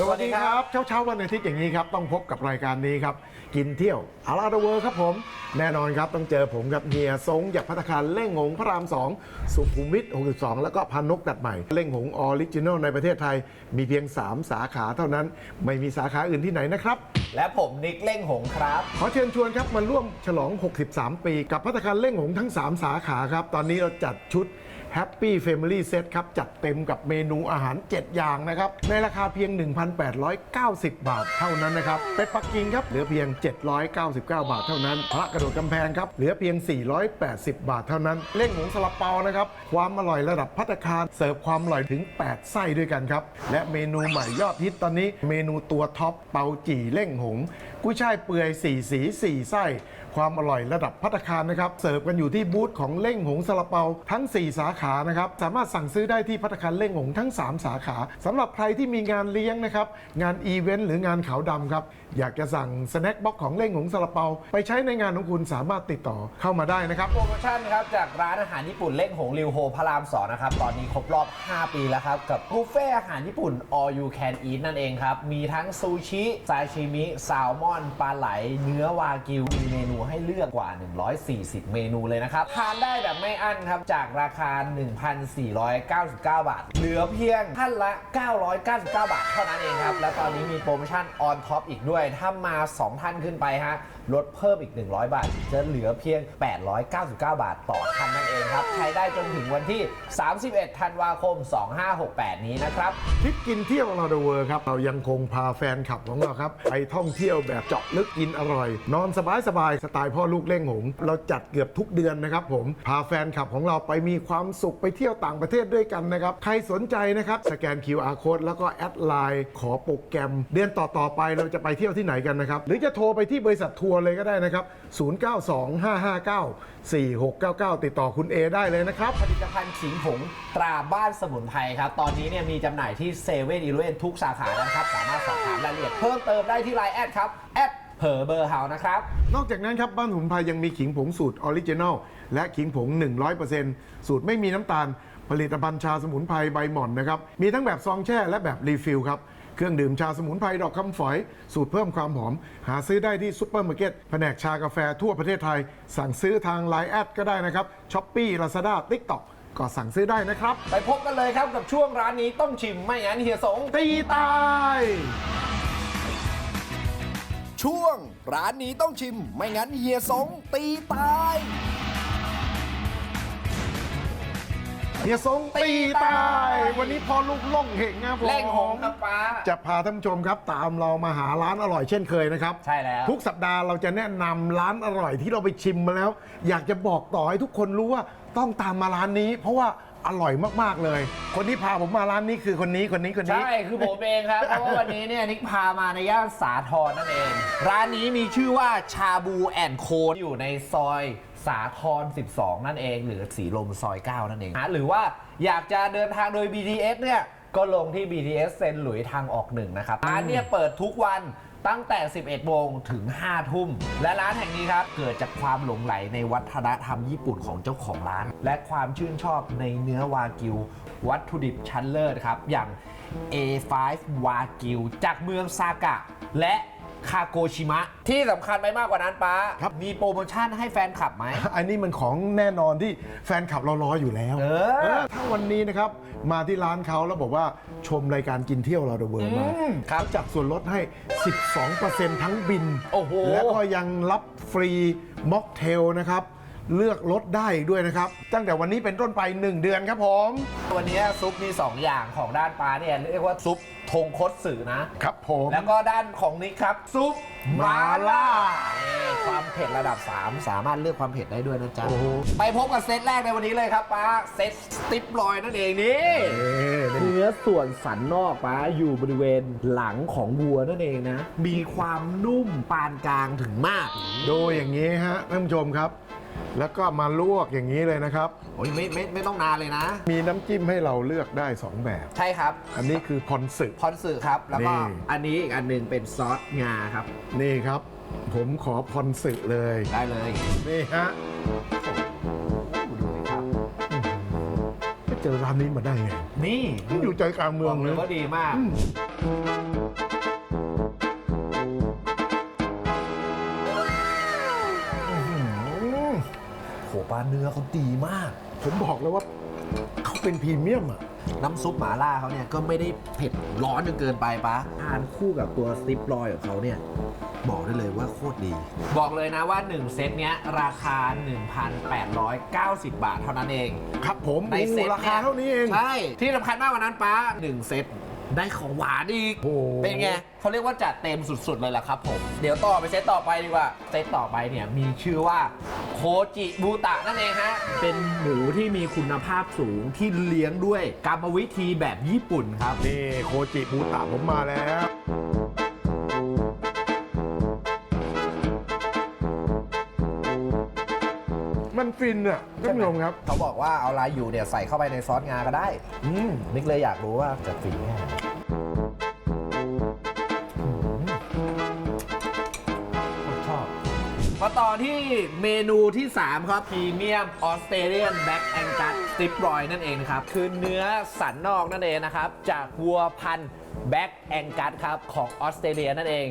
สวัสดีครับ เช้าเช้าๆวันอาทิตย์อย่างนี้ครับ ต้องพบกับรายการนี้ครับ กินเที่ยวอาราดเวอร์ครับผม แน่นอนครับต้องเจอผมกับเฮียซงจากพัตตาคารเล่งหงพระราม 2 สุขุมวิท 62 แล้วก็พานกตัดใหม่ เล่งหงออริจินอลในประเทศไทย มีเพียง 3 สาขาเท่านั้น ไม่มีสาขาอื่นที่ไหนนะครับ และผมนิกเล่งหงครับ ขอเชิญชวนครับมาร่วมฉลอง 63 ปี กับพัตตาคารเล่งหงทั้ง 3 สาขาครับตอนนี้เราจัดชุด Happy Family Set ครับ จัดเต็มกับเมนูอาหาร 7 อย่างนะครับ ในราคาเพียง 1,890 บาทเท่านั้นนะครับ เป็ดปักกิ่งครับ เหลือเพียง 799 บาทเท่านั้น พระกระโดดกำแพงครับ เหลือเพียง 480 บาทเท่านั้น เล่งหงสลับเปานะครับ ความอร่อยระดับพัตตาคาร เสิร์ฟความอร่อยถึง 8 ไส้ด้วยกันครับ และเมนูใหม่ยอดฮิตตอนนี้ เมนูตัวท็อปเปาจี่เล่งหง กุ้ยช่ายเปื่อย4สี4ไส้ ความอร่อยระดับพัตตาคารนะครับ เสิร์ฟกันอยู่ที่บูธของเล่งหงซาลาเปาทั้ง 4 สาขานะครับ สามารถสั่งซื้อได้ที่พัตตาคารเล่งหงทั้ง 3 สาขาสำหรับใครที่มีงานเลี้ยงนะครับ งานอีเวนต์หรืองานขาวดำครับอยากจะสั่งสแน็คบ็อกของเล่งหงซาลาเปา ไปใช้ในงานของคุณสามารถติดต่อเข้ามาได้นะครับ โปรโมชั่นครับจากร้านอาหารญี่ปุ่นเล่งหงริวโฮพระรามสองนะครับ ตอนนี้ครบรอบ 5 ปีแล้วครับ กับบุฟเฟ่อาหารญี่ปุ่น all you can eat นั่นเองครับ มีทั้งซูชิซาชิมิแซลมอนปลาไหล เนื้อวากิว มีเมนูให้เลือกกว่า 140 เมนูเลยนะครับ ทานได้แบบไม่อั้นครับจากราคา 1,499 บาท เหลือเพียงท่านละ 999 บาท เท่านั้นเองครับ และตอนนี้มีโปรโมชั่น on top อีกด้วยถ้ามา 2 ท่านขึ้นไปฮะ ลดเพิ่มอีก 100 บาท จะเหลือเพียง 899 บาทต่อท่านนั่นเองครับ ใช้ได้จนถึงวันที่ 31 ธันวาคม 2568 นี้นะครับ ทริปกินเที่ยวเราเดอะเวิร์ครับ เรายังคงพาแฟนคลับของเราครับ ไปท่องเที่ยวแบบเจาะลึกกินอร่อย นอนสบายสบายๆสไตล์พ่อลูกเล่งหงเราจัดเกือบทุกเดือนนะครับผมพาแฟนคลับของเราไปมีความสุขไปเที่ยวต่างประเทศด้วยกันนะครับ ใครสนใจนะครับสแกน QR code แล้วก็แอดไลน์ขอโปรแกรม เดือนต่อๆไปเราจะไปเที่ยวที่ไหนกันนะครับหรือจะโทรไปที่บริษัททัวร์เลยก็ได้นะครับ 0925594699 ติดต่อคุณเอได้เลยนะครับ ผลิตภัณฑ์ขิงผงตราบ้านสมุนไพรครับ ตอนนี้เนี่ยมีจำหน่ายที่เซเว่นอีเลฟทุกสาขาแล้วนะครับ สามารถสอบถามรายละเอียดเพิ่มเติมได้ที่ไลน์แอดครับแอดเพอเบอร์เฮานะครับ นอกจากนั้นครับ บ้านสมุนไพรยังมีขิงผงสูตรออริจินัลและขิงผง 100%สูตรไม่มีน้ำตาล ผลิตภัณฑ์ชาสมุนไพรใบหม่อนนะครับ มีทั้งแบบซองแช่และแบบรีฟิลครับ เครื่องดื่มชาสมุนไพรดอกคำฝอย สูตรเพิ่มความหอม หาซื้อได้ที่ซุปเปอร์มาร์เก็ตแผนกชากาแฟทั่วประเทศไทย สั่งซื้อทางไลน์แอดก็ได้นะครับช้อปปี้ลาซาด้าติ๊กต็อกก็สั่งซื้อได้นะครับ ไปพบกันเลยครับกับช่วงร้านนี้ต้องชิมไม่งั้นเฮียสงตีตาย ช่วงร้านนี้ต้องชิมไม่งั้นเฮียสงตีตาย ฮียสงตีตาย วันนี้พอลูกล่องเหงนะผมเล่งหงครับป้า จะพาท่านผู้ชมครับตามเรามาหาร้านอร่อยเช่นเคยนะครับ ใช่แล้ว ทุกสัปดาห์เราจะแนะนำร้านอร่อยที่เราไปชิมมาแล้ว อยากจะบอกต่อให้ทุกคนรู้ว่าต้องตามมาร้านนี้ เพราะว่าอร่อยมากๆเลย คนที่พาผมมาร้านนี้คือคนนี้คนนี้คนนี้ ใช่ คือผมเองครับ เพราะว่าวันนี้เนี่ยนิกพามาในย่านสาทรนั่นเอง ร้านนี้มีชื่อว่าชาบูแอนโคอยู่ในซอย สาทร12 นั่นเอง หรือสีลมซอย 9 นั่นเองหรือว่าอยากจะเดินทางโดย BTS เนี่ยก็ลงที่ BTS เซนหลุยทางออกหนึ่งนะครับร้านเนี่ยเปิดทุกวันตั้งแต่ 11 โมงถึง 5 ทุ่ม และร้านแห่งนี้ครับ เกิดจากความหลงไหลในวัฒนธรรมญี่ปุ่นของเจ้าของร้าน และความชื่นชอบในเนื้อวากิว วัตถุดิบชั้นเลิศครับ อย่าง A5 วากิว จากเมืองซากะ และ คาโกชิมะ ที่สำคัญไปมากกว่านั้นป้า ครับ มีโปรโมชั่นให้แฟนคลับไหม อันนี้มันของแน่นอนที่แฟนคลับเรารออยู่แล้วเออเออถ้าวันนี้นะครับ มาที่ร้านเขาแล้วบอกว่าชมรายการกินเที่ยวเราเดอะเวิร์มาอืมครับจัดส่วนลดให้ 12%ทั้งบิน โอ้โห แล้วก็ยังรับฟรีม็อกเทลนะครับ เลือกลดได้อีกด้วยนะครับ ตั้งแต่วันนี้เป็นต้นไป 1 เดือนครับผม วันนี้ซุปมี 2 อย่างของด้านป้าเนี่ยเรียกว่าซุปทงคตสึนะ ครับผม แล้วก็ด้านของนิกครับ ซุปมาล่าเอ่อความเผ็ดระดับ 3 สามารถเลือกความเผ็ดได้ด้วยนะจ๊ะโอ้โหไปพบกับเซตแรกในวันนี้เลยครับป้าเซตสติปลอยนั่นเองนี่เอ๊ะเนื้อส่วนสันนอกป้าอยู่บริเวณหลังของวัวนั่นเองนะ มีความนุ่มปานกลางถึงมาก ดูอย่างนี้ฮะท่านผู้ชมครับ แล้วก็มาลวกอย่างนี้เลยนะครับ โอ้ยไม่ไม่ไม่ต้องนานเลยนะ มีน้ำจิ้มให้เราเลือกได้ 2 แบบ ใช่ครับ อันนี้คือพอนสึ พอนสึครับ แล้วก็นี่ อันนี้อีกอันหนึงเป็นซอสงาครับ นี่ครับ ผมขอพอนสึเลย ได้เลยนี่ฮะดูสิครับเเจอร้านนี้มาได้ไงนี่อยู่ใจกลางเมืบอองกเลเลยยว่าดีมาก โหปลาเนื้อเขาดีมาก ผมบอกเลยว่าเขาเป็นพรีเมียมอะน้ำซุปหมาล่าเขาเนี่ยก็ไม่ได้เผ็ดร้อนจนเกินไปปะทานคู่กับตัวสติปลอยของเขาเนี่ย บอกได้เลยว่าโคตรดี บอกเลยนะว่า 1 เซตเนี้ยราคา 1,890 บาทเท่านั้นเอง ครับผมในเซตโอ้ราคาเท่านี้เอง ใช่ ที่สำคัญมากกว่านั้นป้า 1 เซต ได้ของหวานอีก โอ้โห เป็นไงเขาเรียกว่าจัดเต็มสุดๆเลยล่ะครับผม เดี๋ยวต่อไปเซตต่อไปดีกว่า เซตต่อไปเนี่ยมีชื่อว่าโคจิบูตะนั่นเองฮะ เป็นหมูที่มีคุณภาพสูงที่เลี้ยงด้วยกรรมวิธีแบบญี่ปุ่นครับ นี่โคจิบูตะผมมาแล้ว ฟินอะท่านผู้ชมครับ เขาบอกว่าเอาลายอยู่เนี่ยใส่เข้าไปในซอสงาก็ได้อืมนิกเลยอยากรู้ว่าจะฟินแค่ไหนชอบ มาต่อที่เมนูที่ 3 ครับพรีเมียมออสเตรเลียนแบ็กแองกัสสติปรอยนั่นเองนะครับ คือเนื้อสันนอกนั่นเองนะครับ จากวัวพันธุ์ แบ็กแองกัสครับของออสเตรเลียนั่นเอง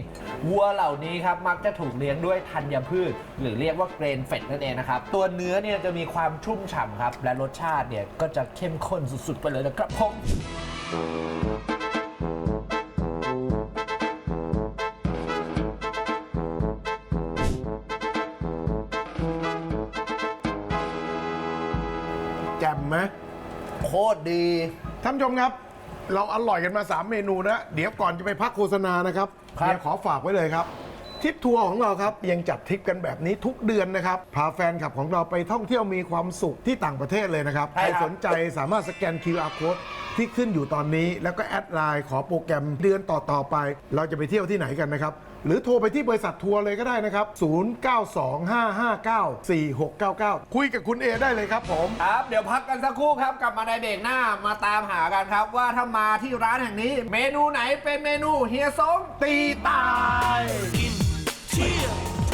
วัวเหล่านี้ครับมักจะถูกเลี้ยงด้วยธัญพืช หรือเรียกว่าเกรนเฟดนั่นเองนะครับ ตัวเนื้อเนี่ยจะมีความชุ่มฉ่ำครับ และรสชาติเนี่ยก็จะเข้มข้นสุดๆ ไปเลยนะครับผมแจ่มไหมโคตรดี ท่านผู้ชมครับ เราอร่อยกันมา 3 เมนูนะ เดี๋ยวก่อนจะไปพักโฆษณานะครับครับเดี๋ยวขอฝากไว้เลยครับ ทริปทัวร์ของเราครับยังจัดทริปกันแบบนี้ทุกเดือนนะครับ พาแฟนคลับของเราไปท่องเที่ยวมีความสุขที่ต่างประเทศเลยนะครับใช่ใครครับสนใจสามารถสแกน QR code ที่ขึ้นอยู่ตอนนี้ แล้วก็แอดไลน์ขอโปรแกรมเดือนต่อ ๆ ไป เราจะไปเที่ยวที่ไหนกันนะครับ หรือโทรไปที่บริษัททัวร์เลยก็ได้นะครับ 0925594699 คุยกับคุณเอได้เลยครับผม ครับ เดี๋ยวพักกันสักครู่ครับ กลับมาในเบรกหน้ามาตามหากันครับ ว่าถ้ามาที่ร้านแห่งนี้ เมนูไหนเป็นเมนูเฮียซงตีตาย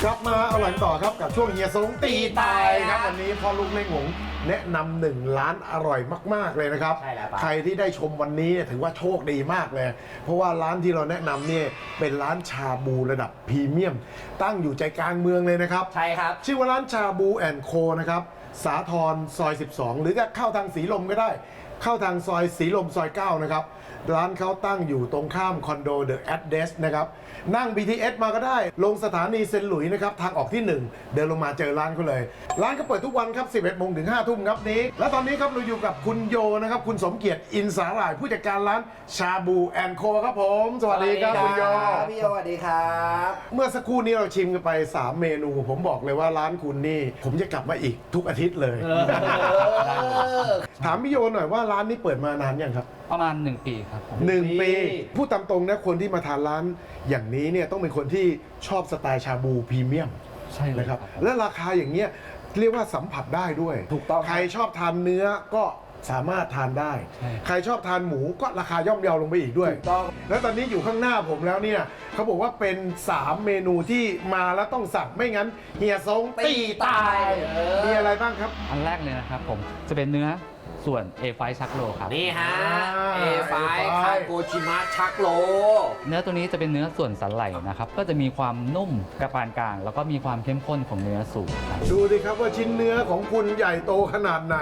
กลับมาเอาหลังต่อครับกับช่วงเฮียสงตีตายครับวันนี้พ่อลูกเล่งหงแนะนำหนึ่งร้านอร่อยมาก ๆ เลยนะครับ ใช่แล้วปะใครที่ได้ชมวันนี้เนี่ยถือว่าโชคดีมากเลย เพราะว่าร้านที่เราแนะนำเนี่ยเป็นร้านชาบูระดับพรีเมียม ตั้งอยู่ใจกลางเมืองเลยนะครับ ใช่ครับ ชื่อว่าร้านชาบูแอนโคนะครับ สาทรซอย 12 หรือจะเข้าทางสีลมก็ได้ เข้าทางซอยสีลมซอย 9 นะครับ ร้านเขาตั้งอยู่ตรงข้ามคอนโดเดอะแอดเดสนะครับ นั่ง BTS มาก็ได้ ลงสถานีเซนต์หลุยส์นะครับ ทางออกที่ 1 เดินลงมาเจอร้านเขาเลย ร้านก็เปิดทุกวันครับ 11โมงถึง5ทุ่มครับนี้ และตอนนี้ครับเราอยู่กับคุณโยนะครับ คุณสมเกียรติอินสาหร่าย ผู้จัดการร้านชาบูแอนโคครับผม สวัสดีครับคุณโย พี่โยสวัสดีครับ เมื่อสักครู่นี้เราชิมกันไป 3 เมนู ผมบอกเลยว่าร้านคุณนี่ ผมจะกลับมาอีกทุกอาทิตย์เลย ถามพี่โยหน่อยว่าร้านนี้เปิดมานานยังครับ ประมาณ 1 ปีครับผมหนึ่งปีปี พูดตามตรงนะคนที่มาทานร้านอย่างนี้เนี่ยต้องเป็นคนที่ชอบสไตล์ชาบูพรีเมียมใช่เลยนะครับครับ และราคาอย่างเงี้ยเรียกว่าสัมผัสได้ด้วยถูกต้องใครชอบทานเนื้อก็สามารถทานได้ ใช่ ใครชอบทานหมูก็ราคาย่อมเยาลงไปอีกด้วย ถูกต้อง แล้วตอนนี้อยู่ข้างหน้าผมแล้วเนี่ยเขาบอกว่าเป็น 3 เมนูที่มาแล้วต้องสั่งไม่งั้น เฮียซงตีตายเออมีอะไรบ้างครับ อันแรกเลยนะครับผมจะเป็นเนื้อ ส่วน A5 ชักโลครับ นี่ฮะอ่าเอไฟ A5 คาโกชิมะชักโล เนื้อตัวนี้จะเป็นเนื้อส่วนสันไหล่นะครับ ก็จะมีความนุ่มกระปานกลาง แล้วก็มีความเข้มข้นของเนื้อสูงครับ ดูดิครับว่าชิ้นเนื้อของคุณใหญ่โตขนาดไหน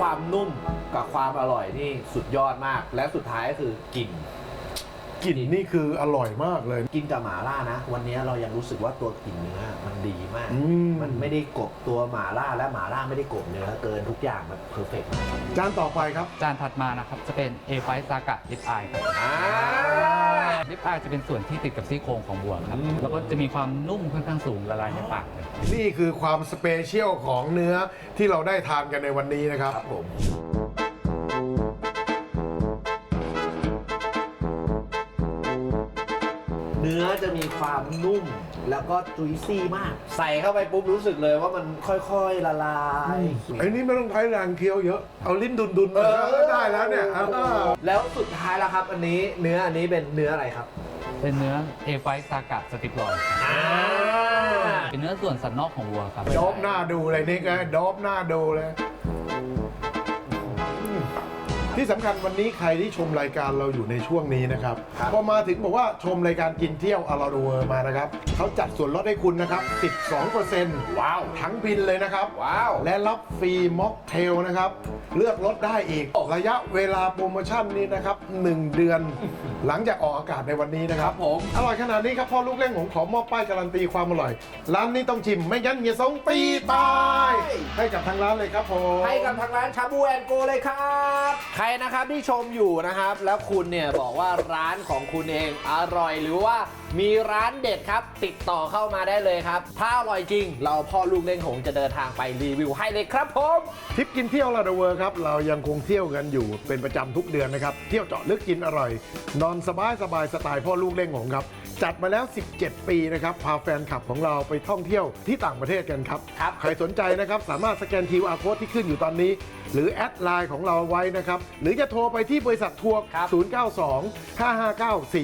ความนุ่มกับความอร่อยนี่สุดยอดมาก และสุดท้ายก็คือกลิ่น กลิ่นนี่คืออร่อยมากเลย กินกับหมาล่านะ วันนี้เรายังรู้สึกว่าตัวกลิ่นเนื้อมันดีมาก อืม มันไม่ได้กลบตัวหมาล่าและหมาล่าไม่ได้กลบเนื้อเกินทุกอย่างมันเพอร์เฟกต์มากจานต่อไปครับจานถัดมานะครับจะเป็น A5 ซากะลิปอายครับอ่าลิปอายจะเป็นส่วนที่ติดกับซี่โครงของวัวครับแล้วก็จะมีความนุ่มค่อนข้างสูงละลายในปากเลยนี่คือความสเปเชียลของเนื้อที่เราได้ทานกันในวันนี้นะครับ ครับผม ความนุ่มแล้วก็จุยซี่มาก ใส่เข้าไปปุ๊บรู้สึกเลยว่ามันค่อยๆละลายไอ้นี่ไม่ต้องใช้แรงเคี้ยวเยอะ เอาลิ้นดุนดุนๆมาก็ได้แล้วเนี่ยเออแล้วสุดท้ายแล้วครับ อันนี้เนื้ออันนี้เป็นเนื้ออะไรครับ เป็นเนื้อเอไฟซากะสติปลอยเป็นเนื้อส่วนสันนอกของวัวครับโดบหน้าดูเลยนี่ไงโดบหน้าดูเลยอืม ที่สำคัญวันนี้ใครที่ชมรายการเราอยู่ในช่วงนี้นะครับครับพอมาถึงบอกว่าชมรายการกินเที่ยวอาราโดเวอร์มานะครับเขาจัดส่วนลดให้คุณนะครับ 12%ว้าว ทั้งบินเลยนะครับ ว้าว และรับฟรีม็อกเทลนะครับ เลือกรถได้อีกระยะเวลาโปรโมชั่นนี้นะครับ 1 เดือน หลังจากออกอากาศในวันนี้นะครับครับผมอร่อยขนาดนี้ครับพ่อลูกเล่งผมขอมอบป้ายการันตีความอร่อย ร้านนี้ต้องชิมไม่งั้นเฮียสงตีตายให้กับทางร้านเลยครับผมให้กับทางร้านชาบูแอนโกเลยครับใครนะครับที่ชมอยู่นะครับ แล้วคุณเนี่ยบอกว่าร้านของคุณเองอร่อยหรือว่ามีร้านเด็ดครับ ติดต่อเข้ามาได้เลยครับ ถ้าอร่อยจริง เราพ่อลูกเล่งหงจะเดินทางไปรีวิวให้เลยครับผมทริปกินเที่ยวลาดเวอร์ครับ เรายังคงเที่ยวกันอยู่เป็นประจำทุกเดือนนะครับ เที่ยวเจาะลึกกินอร่อย นอนสบายสบายสไตล์พ่อลูกเล่งของครับ จัดมาแล้ว 17 ปีนะครับ พาแฟนคลับของเราไปท่องเที่ยวที่ต่างประเทศกันครับ ครับ ใครสนใจนะครับสามารถสแกน QR Code ที่ขึ้นอยู่ตอนนี้หรือแอดไลน์ของเราไว้นะครับ หรือจะโทรไปที่บริษัททัวร์ครับ 092 559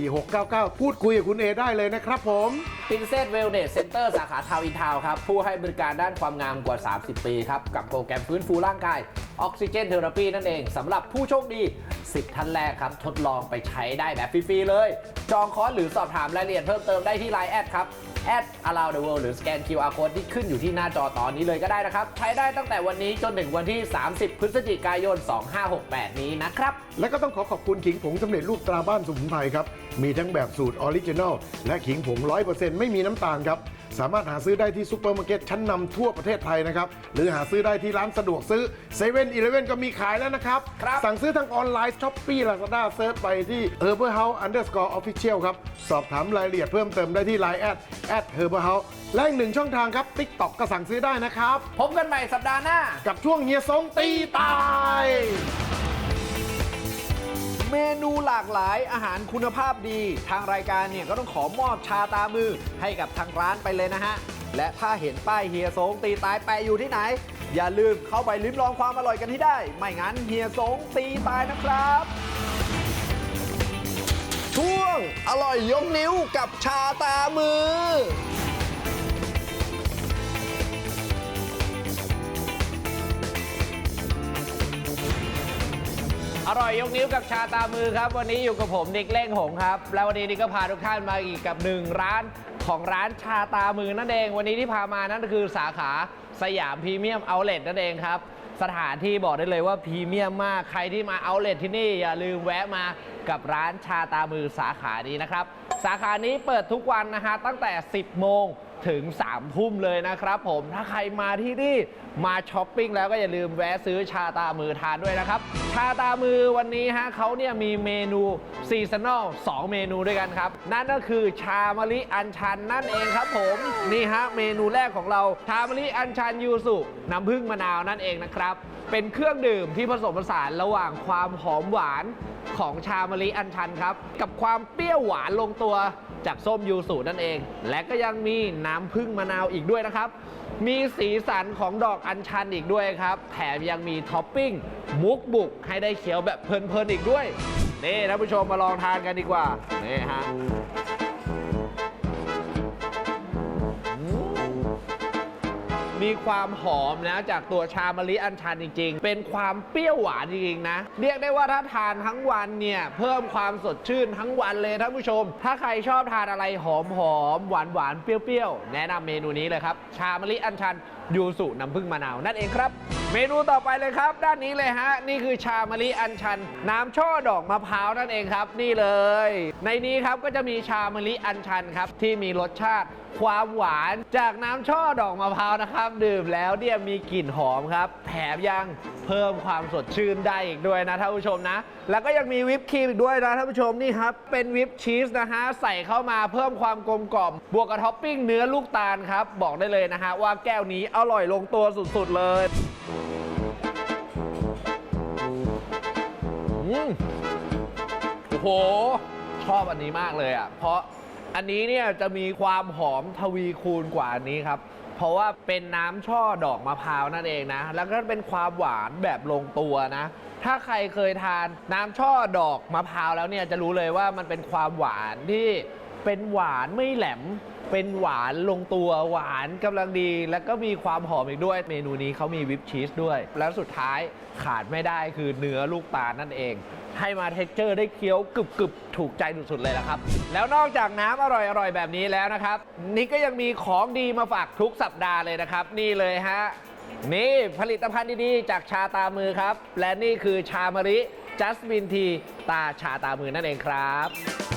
4699 พูดคุยกับคุณเอได้เลยนะครับผม p r i n c e s s Wellness Center สาขาทาวอินทาวครับ ผู้ให้บริการด้านความงามกว่า 30 ปีครับ กับโปรแกรมฟื้นฟูร่างกายออกซิเจนเทอราปีนั่นเองสำหรับผู้โชคดี 10 ท่านแรกครับ ทดลองไปใช้ได้แบบฟรี ๆ เลย จองคอร์สหรือสอบถามรายละเอียดเพิ่มเติมได้ที่ Line แอดครับ แอด around the world หรือสแกน QR code ที่ขึ้นอยู่ที่หน้าจอตอนนี้เลยก็ได้นะครับ ใช้ได้ตั้งแต่วันนี้จนถึงวันที่ 30 พฤศจิกายน 2568 นี้นะครับ และก็ต้องขอขอบคุณขิงผงสำเร็จรูปตราบ้านสมุนไพรครับ มีทั้งแบบสูตรออริจินอลและขิงผง 100%ไม่มีน้ำตาลครับ สามารถหาซื้อได้ที่ซูเปอร์มาร์เก็ตชั้นนำทั่วประเทศไทยนะครับ หรือหาซื้อได้ที่ร้านสะดวกซื้อ7 e เ e ่ e อก็มีขายแล้วนะครับ ครับสั่งซื้อทางออนไลน์ช้อปปี้ลาซาด้าเซิร์ชไปที่ Herbal House Underscore Official ครับ สอบถามรายละเอียดเพิ่มเติมได้ที่ Line แอดแอด Herbal House และอีกหนึ่งช่องทางครับ TikTok ก็สั่งซื้อได้นะครับ พบกันใหม่สัปดาห์หน้า กับช่วงเฮียซงตีตาย เมนูหลากหลายอาหารคุณภาพดี ทางรายการเนี่ยก็ต้องขอมอบชาตามือให้กับทางร้านไปเลยนะฮะ และถ้าเห็นป้ายเฮียสงตีตายแปะอยู่ที่ไหน อย่าลืมเข้าไปลิ้มลองความอร่อยกันที่ได้ ไม่งั้นเฮียสงตีตายนะครับ ช่วงอร่อยยกนิ้วกับชาตามือ อร่อยยกนิ้วกับชาตามือครับ วันนี้อยู่กับผมนิกเล่งหงครับ แล้ววันนี้นิกก็พาทุกท่านมาอีกกับหนึ่งร้านของร้านชาตามือนั่นเอง วันนี้ที่พามานั่นก็คือสาขาสยามพรีเมียมเอาเล t นั่นเองครับ สถานที่บอกได้เลยว่าพรีเมียมมากใครที่มาเอาเล t ที่นี่อย่าลืมแวะมากับร้านชาตามือสาขานี้นะครับ สาขานี้เปิดทุกวันนะฮะตั้งแต่ 10 โมง ถึง3ทุ่มเลยนะครับผมถ้าใครมาที่นี่มาช้อปปิ้งแล้วก็อย่าลืมแวะซื้อชาตามือทานด้วยนะครับ ชาตามือวันนี้ฮะเขาเนี่ยมีเมนูซีซันอล2เมนูด้วยกันครับ นั่นก็คือชามะลิอัญชันนั่นเองครับผม นี่ฮะเมนูแรกของเราชามะลิอัญชันยูสุน้ำผึ้งมะนาวนั่นเองนะครับ เป็นเครื่องดื่มที่ผสมผสานระหว่างความหอมหวานของชามะลิอัญชันครับ กับความเปรี้ยวหวานลงตัว จากส้มยูสุนั่นเอง และก็ยังมีน้ำพึ่งมะนาวอีกด้วยนะครับ มีสีสันของดอกอัญชันอีกด้วยครับ แถมยังมีท็อปปิ้งมุกบุกให้ได้เคี้ยวแบบเพลินๆอีกด้วย นี่ท่านผู้ชมมาลองทานกันดีกว่า นี่ฮะ มีความหอมนะจากตัวชามะลิอัญชันจริง ๆ เป็นความเปรี้ยวหวานจริงๆนะ เรียกได้ว่าถ้าทานทั้งวันเนี่ยเพิ่มความสดชื่นทั้งวันเลยท่านผู้ชม ถ้าใครชอบทานอะไรหอมหอมหวานหวานๆเปรี้ยวๆแนะนำเมนูนี้เลยครับ ชามะลิอัญชัน ยูสุน้ำผึ้งมะนาวนั่นเองครับ เมนูต่อไปเลยครับ ด้านนี้เลยฮะ นี่คือชามะลิอัญชัน น้ำช่อดอกมะพร้าวนั่นเองครับ นี่เลย ในนี้ครับก็จะมีชามะลิอัญชันครับ ที่มีรสชาติความหวานจากน้ำช่อดอกมะพร้าวนะครับ ดื่มแล้วเนี่ยมีกลิ่นหอมครับ แถมยังเพิ่มความสดชื่นได้อีกด้วยนะท่านผู้ชมนะ แล้วก็ยังมีวิปครีมอีกด้วยนะท่านผู้ชมนี่ครับ เป็นวิปชีสนะฮะใส่เข้ามาเพิ่มความกลมกล่อม บวกกับท็อปปิ้งเนื้อลูกตาลครับ บอกได้เลยนะฮะว่าแก้วนี้ออร่อยลงตัวสุด ๆ เลยอืมโอ้โห ชอบอันนี้มากเลยอะ เพราะอันนี้เนี่ยจะมีความหอมทวีคูณกว่าอันนี้ครับ เพราะว่าเป็นน้ำช่อดอกมะพร้าวนั่นเองนะ แล้วก็เป็นความหวานแบบลงตัวนะ ถ้าใครเคยทานน้ำช่อดอกมะพร้าวแล้วเนี่ยจะรู้เลยว่ามันเป็นความหวานที่ เป็นหวานไม่แหลม เป็นหวานลงตัวหวานกำลังดี แล้วก็มีความหอมอีกด้วย เมนูนี้เขามีวิปชีสด้วย แล้วสุดท้ายขาดไม่ได้คือเนื้อลูกตาลนั่นเอง ให้มาเท็กเจอร์ได้เคี้ยวกรึบกรึบถูกใจสุดๆเลยละครับ แล้วนอกจากน้ำอร่อยๆแบบนี้แล้วนะครับ นี่ก็ยังมีของดีมาฝากทุกสัปดาห์เลยนะครับ นี่เลยฮะนี่ผลิตภัณฑ์ดีๆ จากชาตามือครับ และนี่คือชามะริจัสมินทีตาชาตามือนั่นเองครับ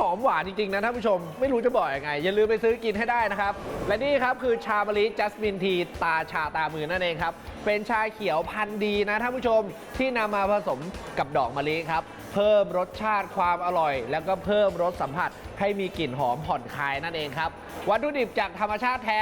หอมหวานจริงๆนะท่านผู้ชม ไม่รู้จะบอกยังไง อย่าลืมไปซื้อกินให้ได้นะครับ และนี่ครับคือชามะลิจัสมินที ตาชาตามือนั่นเองครับ เป็นชาเขียวพันธุ์ดีนะท่านผู้ชมที่นำมาผสมกับดอกมะลิครับ เพิ่มรสชาติความอร่อย แล้วก็เพิ่มรสสัมผัส ให้มีกลิ่นหอมผ่อนคลายนั่นเองครับ วัตถุดิบจากธรรมชาติแท้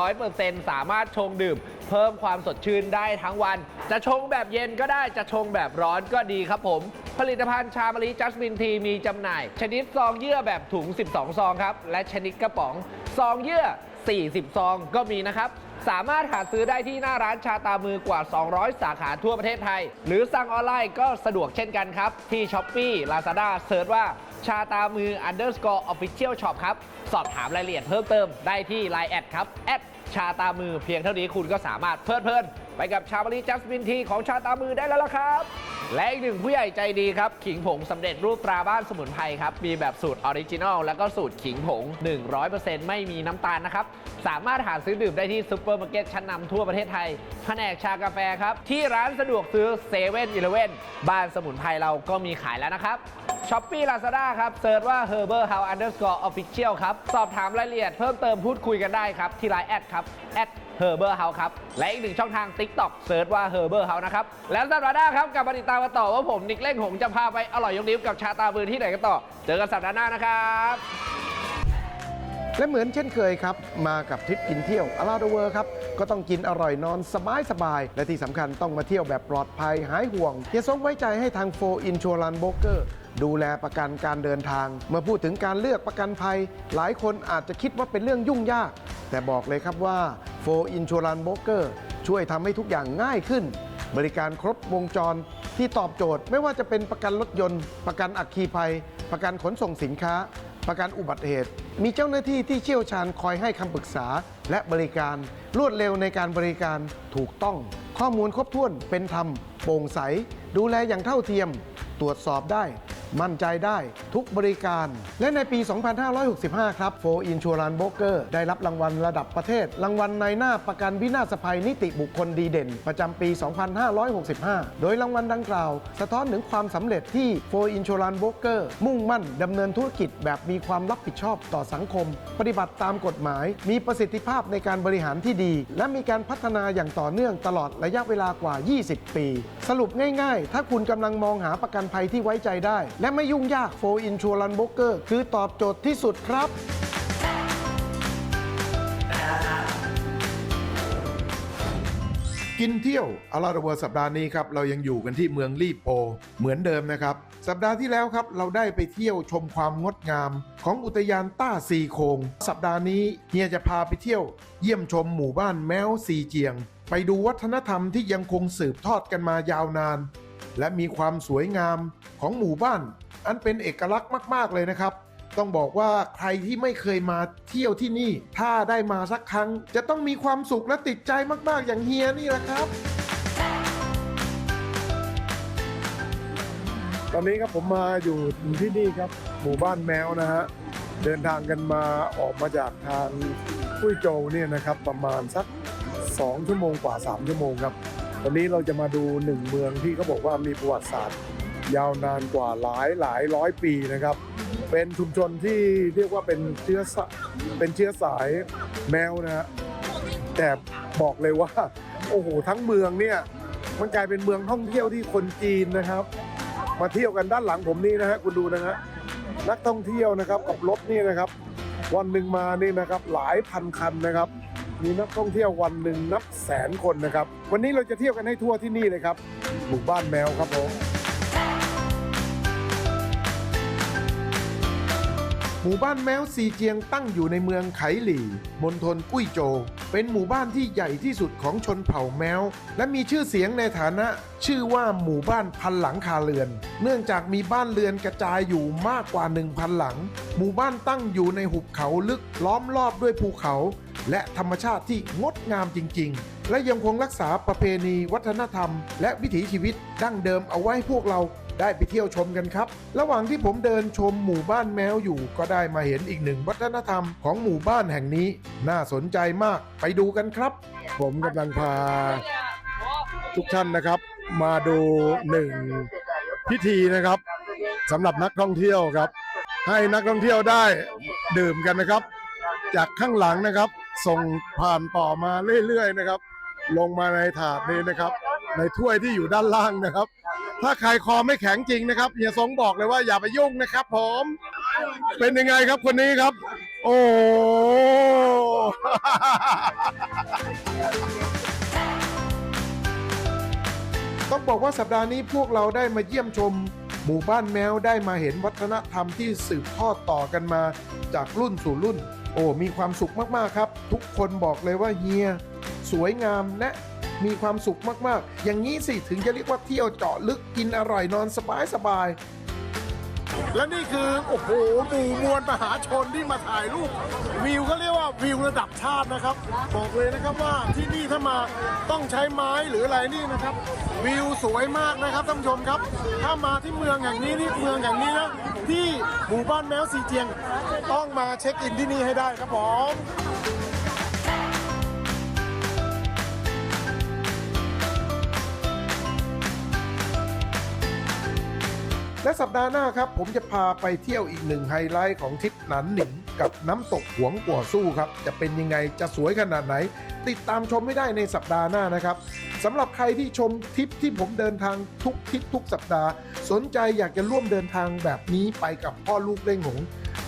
100%สามารถชงดื่ม เพิ่มความสดชื่นได้ทั้งวัน จะชงแบบเย็นก็ได้จะชงแบบร้อนก็ดีครับผม ผลิตภัณฑ์ชามะลิจัสมินทีมีจำหน่าย ชนิดซองเยื่อแบบถุง 12 ซองครับ และชนิดกระป๋องซองเยื่อ 40 ซองก็มีนะครับสามารถหาซื้อได้ที่หน้าร้านชาตามือกว่า 200 สาขาทั่วประเทศไทย หรือสั่งออนไลน์ก็สะดวกเช่นกันครับ ที่ s h อ p e e Lazada เซิร์ชว่า ชาตามือ underscore official shop ครับ สอบถามรายละเอียดเพิ่มเติมได้ที่ Line แอดครับแอดชาตามือเพียงเท่านี้คุณก็สามารถเพลิดเพลิน ไปกับชาบริจัสมินทีของชาตามือได้แล้วล่ะครับ และอีกหนึ่งผู้ใหญ่ใจดีครับ ขิงผงสำเร็จรูปตราบ้านสมุนไพรครับ มีแบบสูตรออริจินอลแล้วก็สูตรขิงผง 100%ไม่มีน้ำตาลนะครับ สามารถหาซื้อดื่มได้ที่ซุปเปอร์มาร์เก็ตชั้นนำทั่วประเทศไทยแผนกชากาแฟครับที่ร้านสะดวกซื้อเซเว่นอีเลเว่นบ้านสมุนไพรเราก็มีขายแล้วนะครับ ช้อปปี้ลาซาด้าครับเซิร์ชว่า Herber House Underscore Official ครับ สอบถามรายละเอียดเพิ่มเติมพูดคุยกันได้ครับ ที่ไลน์แอดครับแอด herberhouse ครับ และอีกหนึ่งช่องทาง TikTok เซิร์ชว่า herberhouse นะครับ แล้วสัปดาห์หน้าครับกลับมาติดตามกันต่อว่าผมนิกเล่งหงจะพาไปอร่อยยกนิ้วกับชาตาบือที่ไหนกันต่อ เจอกันสัปดาห์หน้านะครับ และเหมือนเช่นเคยครับ มากับทริปกินเที่ยวอ r o u n d the World ครับ ก็ต้องกินอร่อยนอนสบายสบาย และที่สำคัญต้องมาเที่ยวแบบปลอดภัยหายห่วงเฮียสงไว้ใจให้ทาง4 Insurance Broker ดูแลประกันการเดินทาง เมื่อพูดถึงการเลือกประกันภัย หลายคนอาจจะคิดว่าเป็นเรื่องยุ่งยาก แต่บอกเลยครับว่า4 Insurance Broker ช่วยทำให้ทุกอย่างง่ายขึ้น บริการครบวงจรที่ตอบโจทย์ ไม่ว่าจะเป็นประกันรถยนต์ ประกันอัคคีภัย ประกันขนส่งสินค้า ประกันอุบัติเหตุ มีเจ้าหน้าที่ที่เชี่ยวชาญคอยให้คำปรึกษาและบริการ รวดเร็วในการบริการถูกต้อง ข้อมูลครบถ้วนเป็นธรรม โปร่งใส ดูแลอย่างเท่าเทียม ตรวจสอบได้ มั่นใจได้ทุกบริการ และในปี 2565 ครับโฟอินชัวรันโบเกอร์ได้รับรางวัลระดับประเทศ รางวัลในหน้าประกันวินาศภัยนิติบุคคลดีเด่น ประจำปี 2565 โดยรางวัลดังกล่าว สะท้อนถึงความสำเร็จที่โฟอินชัวรันโบเกอร์มุ่งมั่นดำเนินธุรกิจแบบมีความรับผิดชอบต่อสังคม ปฏิบัติตามกฎหมาย มีประสิทธิภาพในการบริหารที่ดี และมีการพัฒนาอย่างต่อเนื่องตลอดระยะเวลากว่า 20 ปี สรุปง่าย ๆ ถ้าคุณกำลังมองหาประกันภัยที่ไว้ใจได้และไม่ยุ่งยากโฟอินชัวรันโบเกอร์คือตอบโจทย์ที่สุดครับ กินเที่ยวอาราเวอร์สัปดาห์นี้ครับ เรายังอยู่กันที่เมืองลีโป เหมือนเดิมนะครับ สัปดาห์ที่แล้วครับ เราได้ไปเที่ยวชมความงดงาม ของอุทยานต้าซีโคง สัปดาห์นี้เฮียจะพาไปเที่ยว เยี่ยมชมหมู่บ้านแมวซีเจียง ไปดูวัฒนธรรมที่ยังคงสืบทอดกันมายาวนาน และมีความสวยงามของหมู่บ้าน อันเป็นเอกลักษณ์มาก ๆ เลยนะครับ ต้องบอกว่าใครที่ไม่เคยมาเที่ยวที่นี่ ถ้าได้มาสักครั้ง จะต้องมีความสุขและติดใจมาก ๆ อย่างเฮียนี่แหละครับ ตอนนี้ครับผมมาอยู่ที่นี่ครับ หมู่บ้านแมวนะฮะเดินทางกันมาออกมาจากทางกุ้ยโจวเนี่ยนะครับ ประมาณสัก 2 ชั่วโมงกว่า 3 ชั่วโมงครับ วันนี้เราจะมาดูหนึ่งเมืองที่เขาบอกว่ามีประวัติศาสตร์ ยาวนานกว่าหลายหลายร้อยปีนะครับ เป็นชุมชนที่เรียกว่าเป็นเชื้อสเป็นเชื้อสายแมวนะฮะแต่บอกเลยว่า โอ้โหทั้งเมืองเนี่ยมันกลายเป็นเมืองท่องเที่ยวที่คนจีนนะครับ มาเที่ยวกันด้านหลังผมนี่นะฮะคุณดูนะฮะนักท่องเที่ยวนะครับกับรถนี่นะครับ วันหนึ่งมานี่นะครับ หลายพันคันนะครับ มีนักท่องเที่ยววันหนึ่งนับแสนคนนะครับ วันนี้เราจะเที่ยวกันให้ทั่วที่นี่เลยครับ หมู่บ้านแมวครับผมหมู่บ้านแมวสีเจียงตั้งอยู่ในเมืองไคหลี่มณฑลกุ้ยโจ เป็นหมู่บ้านที่ใหญ่ที่สุดของชนเผ่าแมว และมีชื่อเสียงในฐานะ ชื่อว่าหมู่บ้านพันหลังคาเรือน เนื่องจากมีบ้านเรือนกระจายอยู่มากกว่า 1,000 หลัง หมู่บ้านตั้งอยู่ในหุบเขาลึกล้อมรอบด้วยภูเขา และธรรมชาติที่งดงามจริง ๆ และยังคงรักษาประเพณีวัฒนธรรม และวิถีชีวิตดั้งเดิมเอาไว้ให้พวกเราได้ไปเที่ยวชมกันครับ ระหว่างที่ผมเดินชมหมู่บ้านแมวอยู่ ก็ได้มาเห็นอีกหนึ่งวัฒนธรรมของหมู่บ้านแห่งนี้ น่าสนใจมากไปดูกันครับ ผมกำลังพาทุกท่านนะครับ มาดูหนึ่งพิธีนะครับสำหรับนักท่องเที่ยวครับ ให้นักท่องเที่ยวได้ดื่มกันนะครับ จากข้างหลังนะครับ ส่งผ่านต่อมาเรื่อยๆนะครับ ลงมาในถาดนี้นะครับ ในถ้วยที่อยู่ด้านล่างนะครับ ถ้าใครคอไม่แข็งจริงนะครับเฮียสงบอกเลยว่าอย่าไปยุ่งนะครับ ผม เป็นยังไงครับคนนี้ครับ โอ้ต้องบอกว่าสัปดาห์นี้พวกเราได้มาเยี่ยมชม หมู่บ้านแมวได้มาเห็นวัฒนธรรมที่สืบทอดต่อกันมาจากรุ่นสู่รุ่น โอ้มีความสุขมากๆครับ ทุกคนบอกเลยว่าเฮียสวยงามและมีความสุขมากๆ อย่างนี้สิถึงจะเรียกว่าเที่ยวเจาะลึกกินอร่อยนอนสบายสบาย และนี่คือโอ้โหหมู่มวลมหาชนที่มาถ่ายรูปวิวเขาเรียกว่าวิวระดับชาตินะครับ บอกเลยนะครับว่าที่นี่ถ้ามาต้องใช้ไม้หรืออะไรนี่นะครับ วิวสวยมากนะครับท่านผู้ชมครับ ถ้ามาที่เมืองแห่งนี้นี่เมืองแห่งนี้นะที่หมู่บ้านแมวสีเจียง ต้องมาเช็คอินที่นี่ให้ได้ครับผม และสัปดาห์หน้าครับ ผมจะพาไปเที่ยวอีกหนึ่งไฮไลท์ของทริปหนันหนิงกับน้ำตกหวงกัวสู้ครับ จะเป็นยังไงจะสวยขนาดไหน ติดตามชมไม่ได้ในสัปดาห์หน้านะครับสำหรับใครที่ชมทริปที่ผมเดินทางทุกทริปทุกสัปดาห์ สนใจอยากจะร่วมเดินทางแบบนี้ไปกับพ่อลูกเล่งหง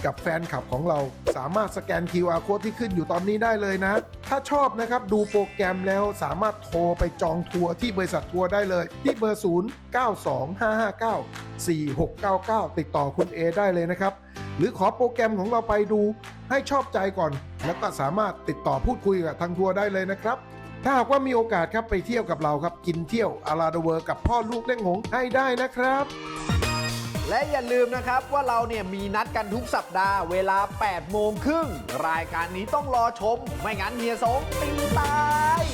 กับแฟนคลับของเรา สามารถสแกน QR code ที่ขึ้นอยู่ตอนนี้ได้เลยนะ ถ้าชอบนะครับดูโปรแกรมแล้วสามารถโทรไปจองทัวร์ที่บริษัททัวร์ได้เลย ที่เบอร์ 0 9 2 5 5 9 4 6 9 9 ติดต่อคุณเอได้เลยนะครับ หรือขอโปรแกรมของเราไปดูให้ชอบใจก่อน แล้วก็สามารถติดต่อพูดคุยกับทางทัวร์ได้เลยนะครับถ้าหากว่ามีโอกาสครับไปเที่ยวกับเราครับ กินเที่ยวอาราเดเวอร์กับพ่อลูกเล่งหงให้ได้นะครับ และอย่าลืมนะครับว่าเราเนี่ยมีนัดกันทุกสัปดาห์เวลา8โมงครึ่งรายการนี้ต้องรอชม ไม่งั้นเฮียสงตีตาย